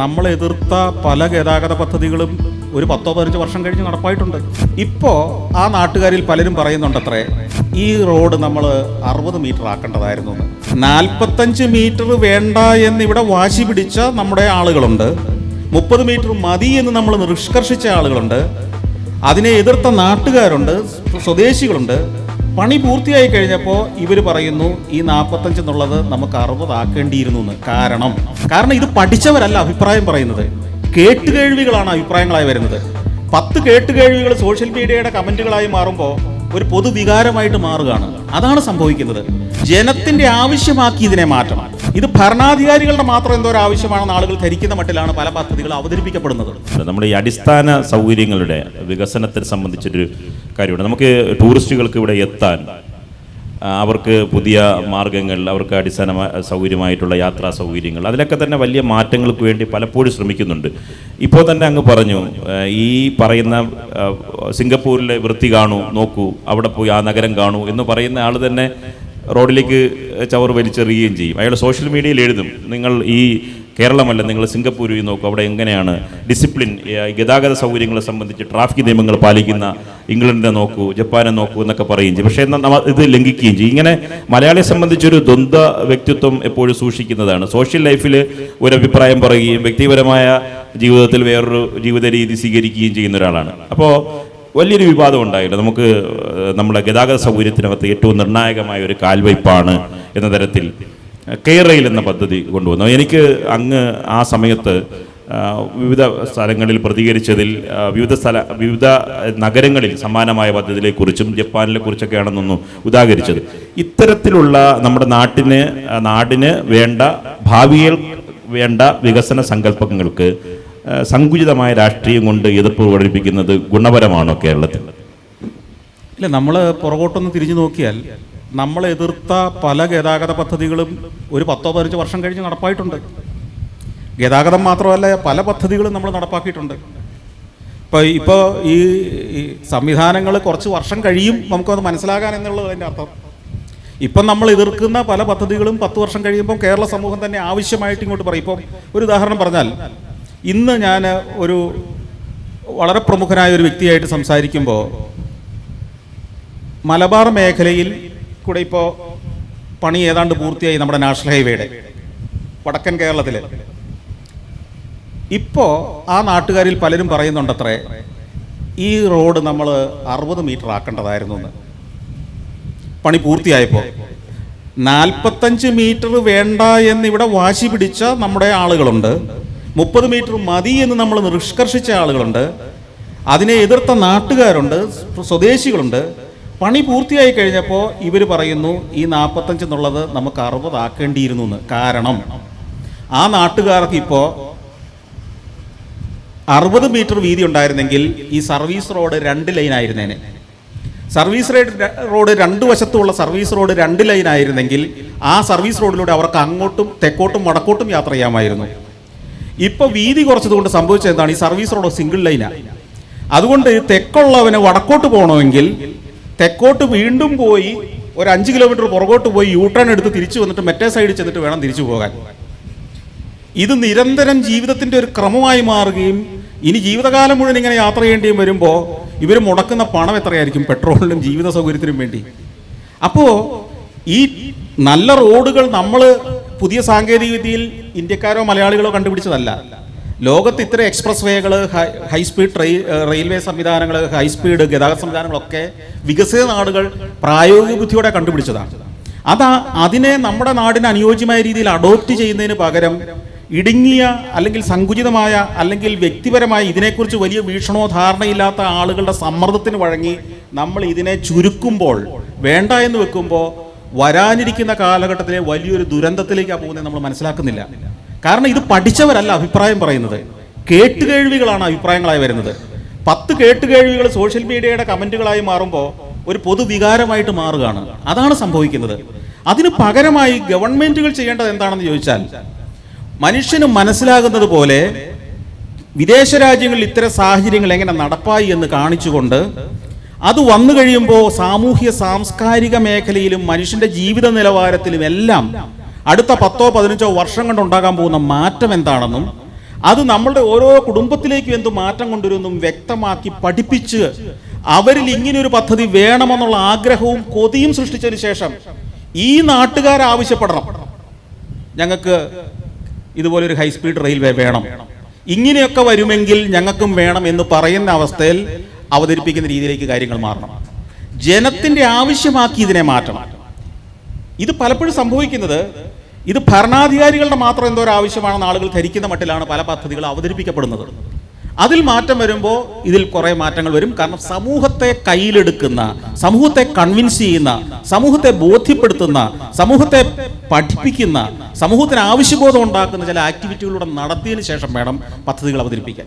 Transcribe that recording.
നമ്മൾ എതിർത്ത പല ഗതാഗത പദ്ധതികളും ഒരു പത്തോ പതിനഞ്ച് വർഷം കഴിഞ്ഞ് നടപ്പായിട്ടുണ്ട്. ഇപ്പോൾ ആ നാട്ടുകാരിൽ പലരും പറയുന്നുണ്ടത്രേ ഈ റോഡ് നമ്മൾ അറുപത് മീറ്റർ ആക്കേണ്ടതായിരുന്നു നാൽപ്പത്തഞ്ച് മീറ്റർ വേണ്ട എന്ന് ഇവിടെ വാശി പിടിച്ച നമ്മുടെ ആളുകളുണ്ട്. മുപ്പത് മീറ്റർ മതി എന്ന് നമ്മൾ നിഷ്കർഷിച്ച ആളുകളുണ്ട്. അതിനെ എതിർത്ത നാട്ടുകാരുണ്ട് സ്വദേശികളുണ്ട്. പണി പൂർത്തിയായി കഴിഞ്ഞപ്പോൾ ഇവർ പറയുന്നു ഈ നാൽപ്പത്തഞ്ച് എന്നുള്ളത് നമുക്ക് അറുപതാക്കേണ്ടിയിരുന്നു എന്ന് കാരണം കാരണം ഇത് പഠിച്ചവരല്ല അഭിപ്രായം പറയുന്നത്. കേട്ടുകേഴ്വികളാണ് അഭിപ്രായങ്ങളായി വരുന്നത്. പത്ത് കേട്ടുകേഴ്വികൾ സോഷ്യൽ മീഡിയയുടെ കമന്റുകളായി മാറുമ്പോൾ ഒരു പൊതുവികാരമായിട്ട് മാറുകയാണ്. അതാണ് സംഭവിക്കുന്നത്. ജനത്തിന്റെ ആവശ്യമാക്കി ഇതിനെ മാറ്റണം. ഇത് ഭരണാധികാരികളുടെ മാത്രം എന്തോ ഒരു ആവശ്യമാണെന്ന് ആളുകൾ ധരിക്കുന്ന മട്ടിലാണ് പല പദ്ധതികളും അവതരിപ്പിക്കപ്പെടുന്നത്. നമ്മുടെ ഈ അടിസ്ഥാന സൗകര്യങ്ങളുടെ വികസനത്തെ സംബന്ധിച്ചൊരു കാര്യമുണ്ട്. നമുക്ക് ടൂറിസ്റ്റുകൾക്ക് ഇവിടെ എത്താൻ അവർക്ക് പുതിയ മാർഗങ്ങൾ അവർക്ക് അടിസ്ഥാന സൗകര്യമായിട്ടുള്ള യാത്രാ സൗകര്യങ്ങൾ അതിലൊക്കെ തന്നെ വലിയ മാറ്റങ്ങൾക്ക് വേണ്ടി പലപ്പോഴും ശ്രമിക്കുന്നുണ്ട്. ഇപ്പോൾ തന്നെ അങ്ങ് പറഞ്ഞു ഈ പറയുന്ന സിംഗപ്പൂരിലെ വൃത്തി കാണൂ നോക്കൂ അവിടെ പോയി ആ നഗരം കാണൂ എന്ന് പറയുന്ന ആൾ തന്നെ റോഡിലേക്ക് ചവർ വലിച്ചെറിയുകയും ചെയ്യും. അയാൾ സോഷ്യൽ മീഡിയയിൽ എഴുതും നിങ്ങൾ ഈ കേരളമല്ല നിങ്ങൾ സിംഗപ്പൂരിൽ നോക്കും അവിടെ എങ്ങനെയാണ് ഡിസിപ്ലിൻ ഗതാഗത സൗകര്യങ്ങളെ സംബന്ധിച്ച് ട്രാഫിക് നിയമങ്ങൾ പാലിക്കുന്ന ഇംഗ്ലണ്ടിനെ നോക്കൂ ജപ്പാനെ നോക്കൂ എന്നൊക്കെ പറയുകയും ചെയ്യും. പക്ഷേ എന്നാൽ ഇത് ലംഘിക്കുകയും ചെയ്യും. ഇങ്ങനെ മലയാളിയെ സംബന്ധിച്ചൊരു ദ്വന്ദ്വ വ്യക്തിത്വം എപ്പോഴും സൂക്ഷിക്കുന്നതാണ്. സോഷ്യൽ ലൈഫിൽ ഒരു അഭിപ്രായം പറയുകയും വ്യക്തിപരമായ ജീവിതത്തിൽ വേറൊരു ജീവിത രീതി സ്വീകരിക്കുകയും ചെയ്യുന്ന ഒരാളാണ്. അപ്പോൾ വലിയൊരു വിവാദം ഉണ്ടായില്ല. നമുക്ക് നമ്മുടെ ഗതാഗത സൗകര്യത്തിനകത്ത് ഏറ്റവും നിർണായകമായ ഒരു കാൽവയ്പ്പാണ് എന്ന തരത്തിൽ കെയറയിൽ എന്ന പദ്ധതി കൊണ്ടുവന്നു. എനിക്ക് അങ്ങ് ആ സമയത്ത് വിവിധ സ്ഥലങ്ങളിൽ പ്രതികരിച്ചതിൽ വിവിധ സ്ഥല വിവിധ നഗരങ്ങളിൽ സമാനമായ പദ്ധതികളെക്കുറിച്ചും ജപ്പാനിലെ കുറിച്ചൊക്കെയാണെന്നൊന്നു ഉദാഹരിച്ചത്. ഇത്തരത്തിലുള്ള നമ്മുടെ നാട്ടിന് നാടിന് വേണ്ട ഭാവിയിൽ വേണ്ട വികസന സങ്കല്പങ്ങൾക്ക് സങ്കുചിതമായ രാഷ്ട്രീയം കൊണ്ട് എതിർപ്പ് പ്രകടിപ്പിക്കുന്നത് ഗുണപരമാണോ കേരളത്തിൽ? ഇല്ല നമ്മൾ പുറകോട്ടൊന്ന് തിരിഞ്ഞു നോക്കിയാൽ നമ്മൾ എതിർത്ത പല ഗതാഗത പദ്ധതികളും ഒരു പത്തോ പതിനഞ്ചോ വർഷം കഴിഞ്ഞ് നടപ്പായിട്ടുണ്ട്. ഗതാഗതം മാത്രമല്ല പല പദ്ധതികളും നമ്മൾ നടപ്പാക്കിയിട്ടുണ്ട്. ഇപ്പോൾ ഇപ്പോൾ ഈ സംവിധാനങ്ങൾ കുറച്ച് വർഷം കഴിയും നമുക്കത് മനസ്സിലാകാൻ എന്നുള്ളത് അതിന്റെ അർത്ഥം. ഇപ്പം നമ്മൾ എതിർക്കുന്ന പല പദ്ധതികളും പത്ത് വർഷം കഴിയുമ്പോൾ കേരള സമൂഹം തന്നെ ആവശ്യമായിട്ട് ഇങ്ങോട്ട് പറയും. ഇപ്പം ഒരു ഉദാഹരണം പറഞ്ഞാൽ ഇന്ന് ഞാൻ ഒരു വളരെ പ്രമുഖനായ ഒരു വ്യക്തിയായിട്ട് സംസാരിക്കുമ്പോൾ മലബാർ മേഖലയിൽ കൂടെ ഇപ്പോൾ പണി ഏതാണ്ട് പൂർത്തിയായി നമ്മുടെ നാഷണൽ ഹൈവേയുടെ വടക്കൻ കേരളത്തിൽ ഇപ്പോൾ ആ നാട്ടുകാരിൽ പലരും പറയുന്നുണ്ടത്രേ ഈ റോഡ് നമ്മൾ അറുപത് മീറ്റർ ആക്കേണ്ടതായിരുന്നു എന്ന്. പണി പൂർത്തിയായപ്പോൾ നാൽപ്പത്തഞ്ച് മീറ്റർ വേണ്ട എന്ന് ഇവിടെ വാശി പിടിച്ച നമ്മുടെ ആളുകളുണ്ട്. മുപ്പത് മീറ്റർ മതി എന്ന് നമ്മൾ നിഷ്കർഷിച്ച ആളുകളുണ്ട്. അതിനെ എതിർത്ത നാട്ടുകാരുണ്ട് സ്വദേശികളുണ്ട്. പണി പൂർത്തിയായി കഴിഞ്ഞപ്പോൾ ഇവർ പറയുന്നു ഈ നാൽപ്പത്തഞ്ച് എന്നുള്ളത് നമുക്ക് അറുപതാക്കേണ്ടിയിരുന്നു എന്ന്. കാരണം ആ നാട്ടുകാർക്ക് ഇപ്പോൾ അറുപത് മീറ്റർ വീതി ഉണ്ടായിരുന്നെങ്കിൽ ഈ സർവീസ് റോഡ് രണ്ട് ലൈൻ ആയിരുന്നേനെ. സർവീസ് റേഡ് രണ്ട് വശത്തുമുള്ള സർവീസ് റോഡ് രണ്ട് ലൈൻ ആയിരുന്നെങ്കിൽ ആ സർവീസ് റോഡിലൂടെ അവർക്ക് അങ്ങോട്ടും തെക്കോട്ടും വടക്കോട്ടും യാത്ര ചെയ്യാമായിരുന്നു. ഇപ്പൊ വീതി കുറച്ചതുകൊണ്ട് സംഭവിച്ചത് എന്താണ്? ഈ സർവീസ് റോഡ് സിംഗിൾ ലൈനാണ് അതുകൊണ്ട് തെക്കുള്ളവന് വടക്കോട്ട് പോകണമെങ്കിൽ തെക്കോട്ട് വീണ്ടും പോയി ഒരു അഞ്ച് കിലോമീറ്റർ പുറകോട്ട് പോയി യൂ ടേൺ എടുത്ത് തിരിച്ചു വന്നിട്ട് മറ്റേ സൈഡിൽ ചെന്നിട്ട് വേണം തിരിച്ചു പോകാൻ. ഇത് നിരന്തരം ജീവിതത്തിന്റെ ഒരു ക്രമമായി മാറുകയും ഇനി ജീവിതകാലം മുഴുവൻ ഇങ്ങനെ യാത്ര ചെയ്യേണ്ടിയും വരുമ്പോൾ ഇവർ മുടക്കുന്ന പണം എത്രയായിരിക്കും? പെട്രോളിനും ജീവിത സൗകര്യത്തിനും വേണ്ടി. അപ്പോൾ ഈ നല്ല റോഡുകൾ നമ്മൾ പുതിയ സാങ്കേതിക വിദ്യയിൽ ഇന്ത്യക്കാരോ മലയാളികളോ കണ്ടുപിടിച്ചതല്ല. ലോകത്ത് ഇത്ര എക്സ്പ്രസ് വേകൾ ഹൈസ്പീഡ് ട്രെയിൻ റെയിൽവേ സംവിധാനങ്ങൾ ഹൈസ്പീഡ് ഗതാഗത സംവിധാനങ്ങളൊക്കെ വികസിത നാടുകൾ പ്രായോഗിക ബുദ്ധിയോടെ കണ്ടുപിടിച്ചതാണ്. അതാ അതിനെ നമ്മുടെ നാടിന് അനുയോജ്യമായ രീതിയിൽ അഡോപ്റ്റ് ചെയ്യുന്നതിന് പകരം ഇടുങ്ങിയ അല്ലെങ്കിൽ സങ്കുചിതമായ അല്ലെങ്കിൽ വ്യക്തിപരമായ ഇതിനെക്കുറിച്ച് വലിയ വീക്ഷണോ ധാരണയില്ലാത്ത ആളുകളുടെ സമ്മർദ്ദത്തിന് വഴങ്ങി നമ്മൾ ഇതിനെ ചുരുക്കുമ്പോൾ വേണ്ട എന്ന് വെക്കുമ്പോൾ വരാനിരിക്കുന്ന കാലഘട്ടത്തിലെ വലിയൊരു ദുരന്തത്തിലേക്കാണ് പോകുന്നത് നമ്മൾ മനസ്സിലാക്കുന്നില്ല. കാരണം ഇത് പഠിച്ചവരല്ല അഭിപ്രായം പറയുന്നത്. കേട്ടുകേഴ്വികളാണ് അഭിപ്രായങ്ങളായി വരുന്നത്. പത്ത് കേട്ടുകേഴ്വികൾ സോഷ്യൽ മീഡിയയുടെ കമന്റുകളായി മാറുമ്പോൾ ഒരു പൊതുവികാരമായിട്ട് മാറുകയാണ്. അതാണ് സംഭവിക്കുന്നത്. അതിന് പകരമായി ഗവൺമെന്റുകൾ ചെയ്യേണ്ടത് എന്താണെന്ന് ചോദിച്ചാൽ മനുഷ്യന് മനസ്സിലാകുന്നത് പോലെ വിദേശ രാജ്യങ്ങളിൽ ഇത്തരം സാഹചര്യങ്ങൾ എങ്ങനെ നടപ്പായി എന്ന് കാണിച്ചുകൊണ്ട് അത് വന്നു കഴിയുമ്പോൾ സാമൂഹ്യ സാംസ്കാരിക മേഖലയിലും മനുഷ്യന്റെ ജീവിത നിലവാരത്തിലും എല്ലാം അടുത്ത പത്തോ പതിനഞ്ചോ വർഷം കൊണ്ട് ഉണ്ടാകാൻ പോകുന്ന മാറ്റം എന്താണെന്നും അത് നമ്മളുടെ ഓരോ കുടുംബത്തിലേക്കും എന്ത് മാറ്റം കൊണ്ടുവരുമെന്നും വ്യക്തമാക്കി പഠിപ്പിച്ച് അവരിൽ ഇങ്ങനെയൊരു പദ്ധതി വേണമെന്നുള്ള ആഗ്രഹവും കൊതിയും സൃഷ്ടിച്ചതിന് ശേഷം ഈ നാട്ടുകാർ ആവശ്യപ്പെടണം. ഞങ്ങൾക്ക് ഇതുപോലെ ഒരു ഹൈസ്പീഡ് റെയിൽവേ വേണം. ഇങ്ങനെയൊക്കെ വരുമെങ്കിൽ ഞങ്ങൾക്കും വേണം എന്ന് പറയുന്ന അവസ്ഥയിൽ അവതരിപ്പിക്കുന്ന രീതിയിലേക്ക് കാര്യങ്ങൾ മാറണം. ജനത്തിന്റെ ആവശ്യമാക്കി ഇതിനെ മാറ്റണം. ഇത് പലപ്പോഴും സംഭവിക്കുന്നത് ഇത് ഭരണാധികാരികളുടെ മാത്രം എന്തോ ഒരു ആവശ്യമാണെന്ന് ആളുകൾ ധരിക്കുന്ന മട്ടിലാണ് പല പദ്ധതികളും അവതരിപ്പിക്കപ്പെടുന്നത്. അതിൽ മാറ്റം വരുമ്പോൾ ഇതിൽ കുറേ മാറ്റങ്ങൾ വരും. കാരണം സമൂഹത്തെ കയ്യിലെടുക്കുന്ന സമൂഹത്തെ കൺവിൻസ് ചെയ്യുന്ന സമൂഹത്തെ ബോധ്യപ്പെടുത്തുന്ന സമൂഹത്തെ പഠിപ്പിക്കുന്ന സമൂഹത്തിന് ആവശ്യബോധം ഉണ്ടാക്കുന്ന ചില ആക്ടിവിറ്റികളിലൂടെ നടത്തിയതിനു ശേഷം വേണം പദ്ധതികൾ അവതരിപ്പിക്കാൻ.